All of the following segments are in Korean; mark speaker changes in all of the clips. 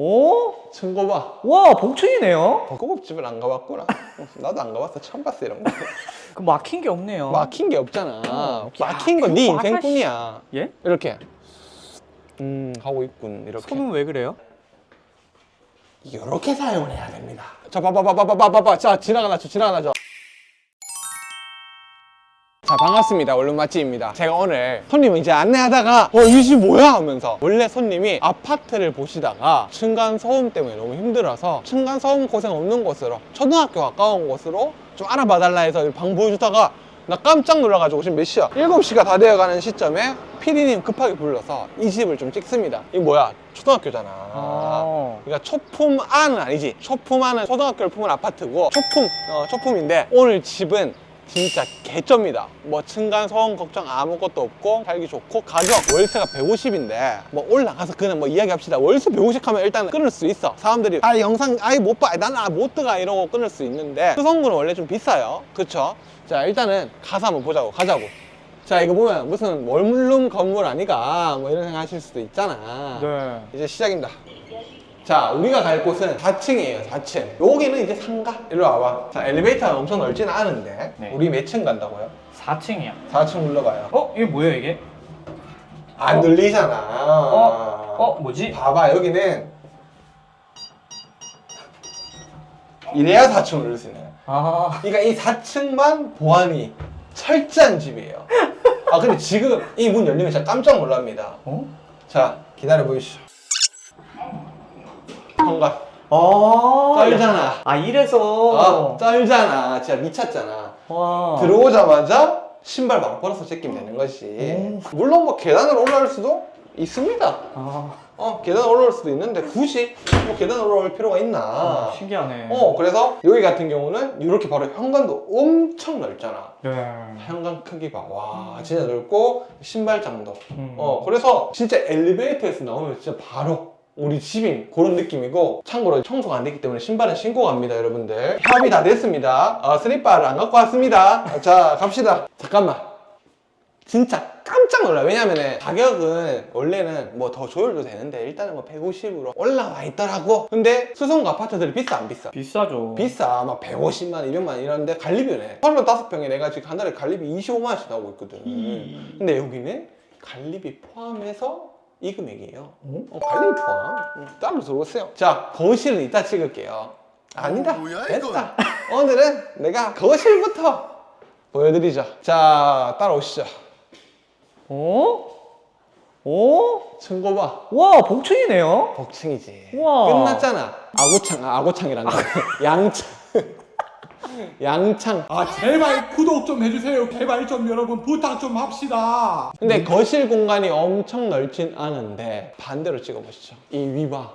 Speaker 1: 오?
Speaker 2: 층고봐.
Speaker 1: 와, 복층이네요.
Speaker 2: 고급집을 안 가봤구나. 나도 안 가봤어. 처음 봤어 이런 거.
Speaker 1: 그 막힌 게 없네요.
Speaker 2: 막힌 게 없잖아.
Speaker 1: 어.
Speaker 2: 막힌 건네
Speaker 1: 야,
Speaker 2: 인생뿐이야.
Speaker 1: 예?
Speaker 2: 이렇게. 음 하고 있군 이렇게.
Speaker 1: 손은 왜 그래요?
Speaker 2: 이렇게 사용을 해야 됩니다. 자, 봐봐, 봐봐, 봐봐, 봐봐. 자, 지나가나죠, 지나가나죠. 자, 반갑습니다. 얼른 맛집입니다. 제가 오늘 손님 이제 안내하다가, 어, 이집 뭐야? 하면서. 원래 손님이 아파트를 보시다가 층간 소음 때문에 너무 힘들어서 층간 소음 고생 없는 곳으로, 초등학교 가까운 곳으로 좀 알아봐 달라 해서 방 보여주다가 나 깜짝 놀라가지고 지금 몇 시야? 7시가 다 되어가는 시점에 피디님 급하게 불러서 이 집을 좀 찍습니다. 이거 뭐야? 초등학교잖아.
Speaker 1: 어.
Speaker 2: 그러니까 초품 안은 아니지. 초품 안은 초등학교를 품은 아파트고 초품 어, 초품인데 오늘 집은 진짜 개쩝니다. 뭐 층간 소음 걱정 아무것도 없고 살기 좋고 가격 월세가 150인데 뭐 올라가서 그냥 뭐 이야기합시다. 월세 150 하면 일단 끊을 수 있어. 사람들이 아 영상 아예 못 봐. 난못 들어가 이러고 끊을 수 있는데 수성구는 원래 좀 비싸요. 그쵸? 자 일단은 가서 한번 보자고 가자고. 자 이거 보면 무슨 원룸 건물 아니가 뭐 이런 생각 하실 수도 있잖아.
Speaker 1: 네.
Speaker 2: 이제 시작입니다. 자, 우리가 갈 곳은 4층이에요, 4층. 여기는 이제 상가. 일로 와봐. 자, 엘리베이터가 엄청 넓지는 않은데.
Speaker 1: 네.
Speaker 2: 우리 몇 층 간다고요?
Speaker 1: 4층이야.
Speaker 2: 4층 올라가요.
Speaker 1: 어? 이게 뭐예요, 이게?
Speaker 2: 안
Speaker 1: 어?
Speaker 2: 들리잖아.
Speaker 1: 어? 어? 뭐지?
Speaker 2: 봐봐, 여기는. 이래야 4층 올릴 수 있네요.
Speaker 1: 아.
Speaker 2: 그러니까 이 4층만 보안이 철저한 집이에요. 아, 근데 지금 이 문 열리면 진짜 깜짝 놀랍니다.
Speaker 1: 어?
Speaker 2: 자, 기다려 보이시죠. 현관.
Speaker 1: 아.
Speaker 2: 쩔잖아.
Speaker 1: 아, 이래서.
Speaker 2: 어, 쩔잖아. 진짜 미쳤잖아.
Speaker 1: 와.
Speaker 2: 들어오자마자 신발 막 벌어서 제끼면 되는 것이.
Speaker 1: 오.
Speaker 2: 물론 뭐 계단을 올라올 수도 있습니다.
Speaker 1: 아.
Speaker 2: 어, 계단 올라올 수도 있는데 굳이 뭐 계단 올라올 필요가 있나.
Speaker 1: 아, 신기하네.
Speaker 2: 어, 그래서 여기 같은 경우는 이렇게 바로 현관도 엄청 넓잖아.
Speaker 1: 네.
Speaker 2: 현관 크기 봐. 와, 진짜 넓고 신발장도.
Speaker 1: 음.
Speaker 2: 어, 그래서 진짜 엘리베이터에서 나오면 진짜 바로 우리 집인 그런 느낌이고 참고로 청소가 안 됐기 때문에 신발은 신고 갑니다 여러분들. 협이 다 됐습니다. 어, 슬리퍼를 안 갖고 왔습니다. 어, 자 갑시다. 잠깐만. 진짜 깜짝 놀라. 왜냐면은 가격은 원래는 뭐 더 조율도 되는데 일단은 뭐 150으로 올라와 있더라고. 근데 수성구 아파트들이 비싸 안 비싸?
Speaker 1: 비싸죠.
Speaker 2: 비싸. 막 150만 200만 이런데 갈리비네. 35평에 내가 지금 한 달에 갈리비 25만 원씩 나오고 있거든.
Speaker 1: 음.
Speaker 2: 근데 여기는 갈리비 포함해서 이 금액이에요.
Speaker 1: 어?
Speaker 2: 어, 갈리비 포함 음, 따로 들어오세요. 자 거실은 이따 찍을게요. 아니다.
Speaker 3: 뭐야, 이건?
Speaker 2: 됐다 오늘은 내가 거실부터 보여드리죠. 자 따라오시죠.
Speaker 1: 어? 어?
Speaker 2: 층고봐.
Speaker 1: 와, 복층이네요.
Speaker 2: 복층이지.
Speaker 1: 우와.
Speaker 2: 끝났잖아. 아고창 아, 아고창이란 거 양창 양창.
Speaker 3: 아 제발 구독 좀 해주세요. 제발 좀 여러분 부탁 좀 합시다.
Speaker 2: 근데 거실 공간이 엄청 넓진 않은데 반대로 찍어보시죠. 이 위봐.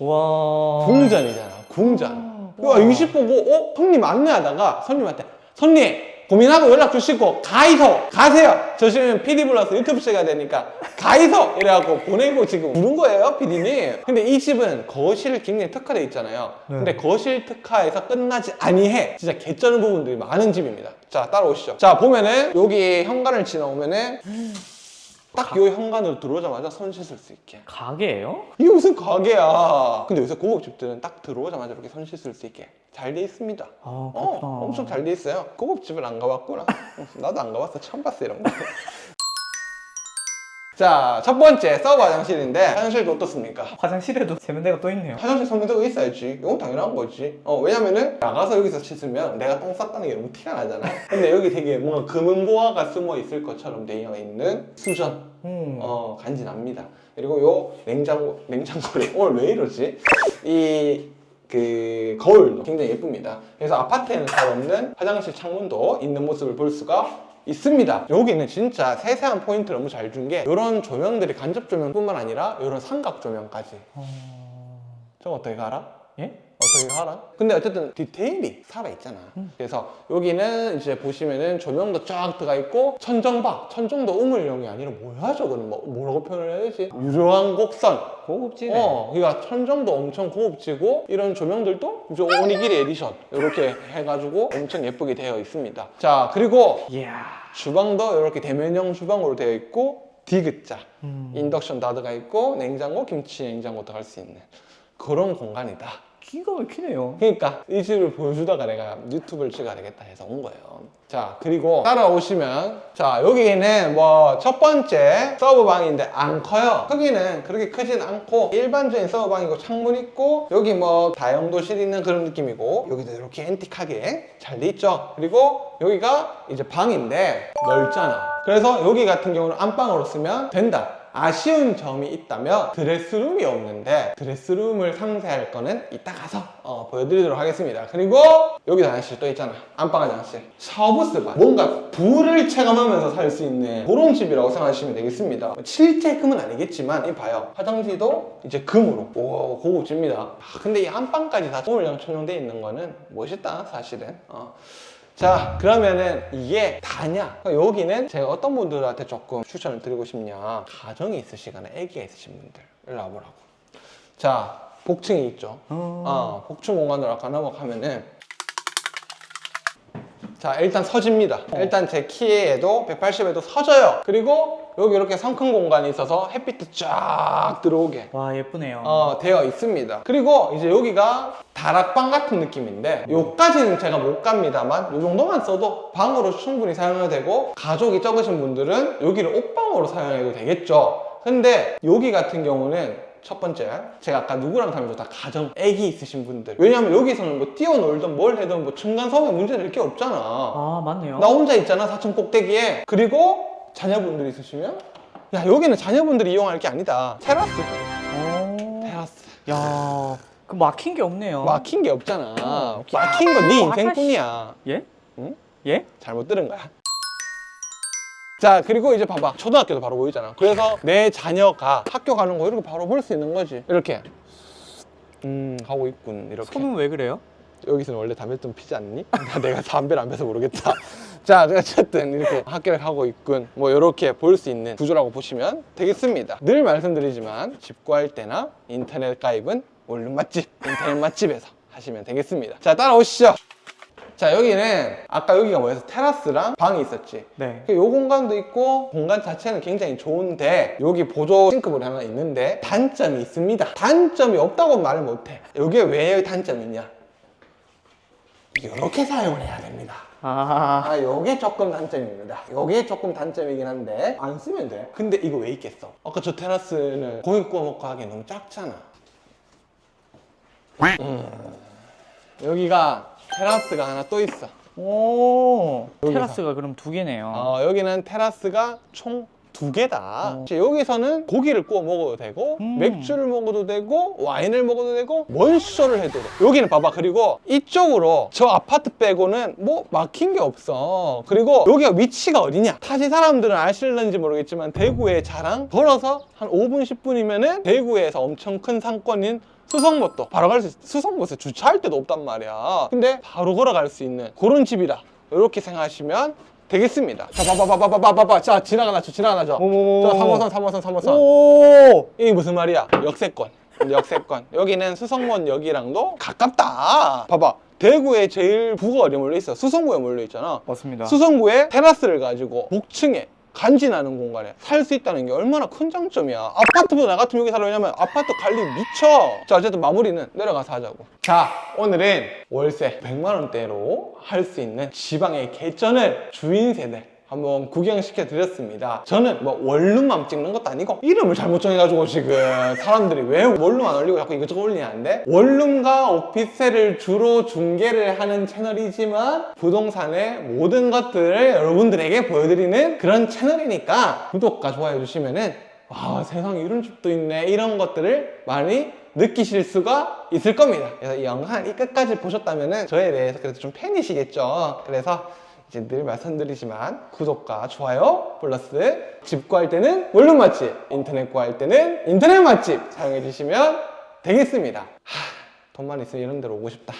Speaker 1: 와.
Speaker 2: 궁전이잖아 궁전. 와, 이집 보고 어? 손님 안내하다가 손님한테 손님 고민하고 연락 주시고 가이소 가세요. 저 지금 PD 불러서 유튜브 찍어야 되니까 가이소! 이래갖고 보내고 지금 부른 거예요 PD님. 근데 이 집은 거실 굉장히 특화되어 있잖아요.
Speaker 1: 네.
Speaker 2: 근데 거실 특화에서 끝나지 아니해. 진짜 개쩌는 부분들이 많은 집입니다. 자 따라오시죠. 자 보면은 여기 현관을 지나오면은 딱요 현관으로 들어오자마자 손 씻을 수 있게
Speaker 1: 가게예요?
Speaker 2: 이게 무슨 가게야 근데 요새 고급집들은 딱 들어오자마자 이렇게 손 씻을 수 있게 잘 돼 있습니다
Speaker 1: 아,
Speaker 2: 어,
Speaker 1: 그렇구나.
Speaker 2: 엄청 잘 돼 있어요. 고급집을 안 가봤구나. 나도 안 가봤어. 처음 봤어 이런 거. 자, 첫 번째 서브 화장실인데 화장실도 어떻습니까?
Speaker 1: 화장실에도 세면대가 또 있네요.
Speaker 2: 화장실 선면대가 있어야지. 이건 당연한 거지. 어, 왜냐면은 나가서 여기서 씻으면 내가 똥 쌌다는 게 너무 티가 나잖아. 근데 여기 되게 뭔가 금은보화가 숨어 있을 것처럼 되어 있는 수전.
Speaker 1: 음.
Speaker 2: 어, 간지납니다. 그리고 요 냉장고, 냉장고래. 오늘 왜 이러지? 이, 그, 거울도 굉장히 예쁩니다. 그래서 아파트에는 잘 없는 화장실 창문도 있는 모습을 볼 수가 있습니다. 여기는 진짜 세세한 포인트를 너무 잘 준 게, 이런 조명들이 간접 조명뿐만 아니라, 이런 삼각 조명까지. 저거 어떻게 알아?
Speaker 1: 예?
Speaker 2: 어떻게 알아? 근데 어쨌든 디테일이 살아있잖아. 그래서 여기는 이제 보시면은 조명도 쫙 들어가 있고 천정박, 천정도 우물용이 아니라 뭐야 저거는 뭐, 뭐라고 표현을 해야 되지? 유려한 곡선.
Speaker 1: 고급지네.
Speaker 2: 어, 그러니까 천정도 엄청 고급지고 이런 조명들도 이제 오니기리 에디션 이렇게 해가지고 엄청 예쁘게 되어 있습니다. 자 그리고
Speaker 1: 이야.
Speaker 2: 주방도 이렇게 대면형 주방으로 되어 있고 디귿자
Speaker 1: 음.
Speaker 2: 인덕션 다 들어가 있고 냉장고, 김치 냉장고 들어갈 수 있는 그런 공간이다.
Speaker 1: 기가 막히네요.
Speaker 2: 그러니까 이 집을 보여주다가 내가 유튜브를 찍어야 되겠다 해서 온 거예요. 자, 그리고 따라오시면 자, 여기는 뭐 첫 번째 서브방인데 안 커요. 크기는 그렇게 크진 않고 일반적인 서브방이고 창문 있고 여기 뭐 다용도실 있는 그런 느낌이고 여기도 이렇게 앤틱하게 잘 돼 있죠. 그리고 여기가 이제 방인데 넓잖아. 그래서 여기 같은 경우는 안방으로 쓰면 된다. 아쉬운 점이 있다면 드레스룸이 없는데 드레스룸을 상세할 거는 이따 가서 어, 보여드리도록 하겠습니다. 그리고 여기 화장실 또 있잖아. 안방 화장실. 샤워부스 봐. 뭔가 불을 체감하면서 살 수 있는 그런 집이라고 생각하시면 되겠습니다. 실제 금은 아니겠지만 이 봐요. 화장지도 이제 금으로. 오 고급집니다. 아, 근데 이 안방까지 다 오물량 천정돼 있는 거는 멋있다 사실은. 어. 자 그러면은 이게 다냐? 그러니까 여기는 제가 어떤 분들한테 조금 추천을 드리고 싶냐? 가정이 있으시거나 아기가 있으신 분들 일로 와보라고. 자 복층이 있죠.
Speaker 1: 어.
Speaker 2: 어, 복층 공간으로 아까 넘어가면은 자 일단 서집니다 일단 제 키에도 180에도 서져요 그리고 여기 이렇게 상큰 공간이 있어서 햇빛도 쫙 들어오게
Speaker 1: 와 예쁘네요.
Speaker 2: 어, 되어 있습니다. 그리고 이제 여기가 다락방 같은 느낌인데 요까지는 제가 못 갑니다만 요 정도만 써도 방으로 충분히 사용해도 되고 가족이 적으신 분들은 여기를 옷방으로 사용해도 되겠죠. 근데 여기 같은 경우는 첫 번째, 제가 아까 누구랑 살면 좋다 가정, 애기 있으신 분들. 왜냐면 여기서는 뭐 뛰어놀든 뭘 해든 뭐 층간소음에 문제는 이렇게 없잖아.
Speaker 1: 아 맞네요.
Speaker 2: 나 혼자 있잖아 4층 꼭대기에 그리고 자녀분들이 있으시면 야 여기는 자녀분들이 이용할 게 아니다 테라스
Speaker 1: 오.
Speaker 2: 테라스
Speaker 1: 야, 그 막힌 게 없네요.
Speaker 2: 막힌 게 없잖아.
Speaker 1: 어.
Speaker 2: 막힌 건네
Speaker 1: 야,
Speaker 2: 인생뿐이야.
Speaker 1: 예?
Speaker 2: 응?
Speaker 1: 예?
Speaker 2: 잘못 들은 거야. 자, 그리고 이제 봐봐. 초등학교도 바로 보이잖아. 그래서 내 자녀가 학교 가는 거 이렇게 바로 볼 수 있는 거지. 이렇게. 음, 가고 있군. 이렇게.
Speaker 1: 손은 왜 그래요?
Speaker 2: 여기서는 원래 담배 좀 피지 않니? 내가 담배를 안 피워서 모르겠다. 자, 어쨌든 이렇게 학교를 가고 있군. 뭐 이렇게 볼 수 있는 구조라고 보시면 되겠습니다. 늘 말씀드리지만 집 구할 때나 인터넷 가입은 원룸 맛집, 인터넷 맛집에서 하시면 되겠습니다. 자, 따라오시죠. 자, 여기는 아까 여기가 뭐였어? 테라스랑 방이 있었지.
Speaker 1: 네.
Speaker 2: 이 공간도 있고 공간 자체는 굉장히 좋은데 여기 보조 싱크볼이 하나 있는데 단점이 있습니다. 단점이 없다고 말을 못해. 여기에 왜 단점이 있냐? 이렇게 사용을 해야 됩니다.
Speaker 1: 아,
Speaker 2: 아, 요게 조금 단점입니다. 요게 조금 단점이긴 한데 안 쓰면 돼. 근데 이거 왜 있겠어? 아까 저 테라스는 고기 구워 먹고 하기엔 너무 작잖아. 음. 여기가 테라스가 하나 또 있어.
Speaker 1: 오.
Speaker 2: 여기서.
Speaker 1: 테라스가 그럼 두 개네요.
Speaker 2: 어, 여기는 테라스가 총 두 개다.
Speaker 1: 어.
Speaker 2: 이제 여기서는 고기를 구워 먹어도 되고,
Speaker 1: 음.
Speaker 2: 맥주를 먹어도 되고, 와인을 먹어도 되고, 뭔 쇼를 해도 돼. 여기는 봐봐. 그리고 이쪽으로 저 아파트 빼고는 뭐 막힌 게 없어. 그리고 여기가 위치가 어디냐? 타지 사람들은 아실는지 모르겠지만 대구의 자랑 걸어서 한 5분, 10분이면은 대구에서 엄청 큰 상권인 수성못도 바로 갈 수 있어. 수성못에 주차할 데도 없단 말이야. 근데 바로 걸어갈 수 있는 그런 집이다. 이렇게 생각하시면 되겠습니다. 자, 봐봐봐봐봐봐봐. 자, 지나가나죠, 지나가나죠.
Speaker 1: 오.
Speaker 2: 저 3호선, 3호선, 3호선.
Speaker 1: 오.
Speaker 2: 이게 무슨 말이야? 역세권. 역세권. 여기는 수성문역이랑도 가깝다. 봐봐. 대구에 제일 부가 몰려 있어. 수성구에 몰려 있잖아.
Speaker 1: 맞습니다.
Speaker 2: 수성구에 테라스를 가지고 복층에 간지나는 공간에 살 수 있다는 게 얼마나 큰 장점이야. 아파트보다 나 같으면 여기 살아. 왜냐면 아파트 관리 미쳐. 자, 어쨌든 마무리는 내려가서 하자고. 자, 오늘은 월세 100만원대로 할 수 있는 지방의 개전을 주인 세대 한번 구경시켜 드렸습니다. 저는 뭐 원룸만 찍는 것도 아니고 이름을 잘못 정해가지고 지금 사람들이 왜 원룸 안 올리고 자꾸 이것저것 올리냐는데 원룸과 오피스텔을 주로 중개를 하는 채널이지만 부동산의 모든 것들을 여러분들에게 보여드리는 그런 채널이니까 구독과 좋아요 해주시면은 와 세상에 이런 집도 있네 이런 것들을 많이 느끼실 수가 있을 겁니다. 그래서 이 영상 이 끝까지 보셨다면은 저에 대해서 그래도 좀 팬이시겠죠. 그래서 이제 늘 말씀드리지만 구독과 좋아요 플러스 집 구할 때는 원룸 맛집, 인터넷 구할 때는 인터넷 맛집 사용해 주시면 되겠습니다. 하, 돈만 있으면 이런 데로 오고 싶다.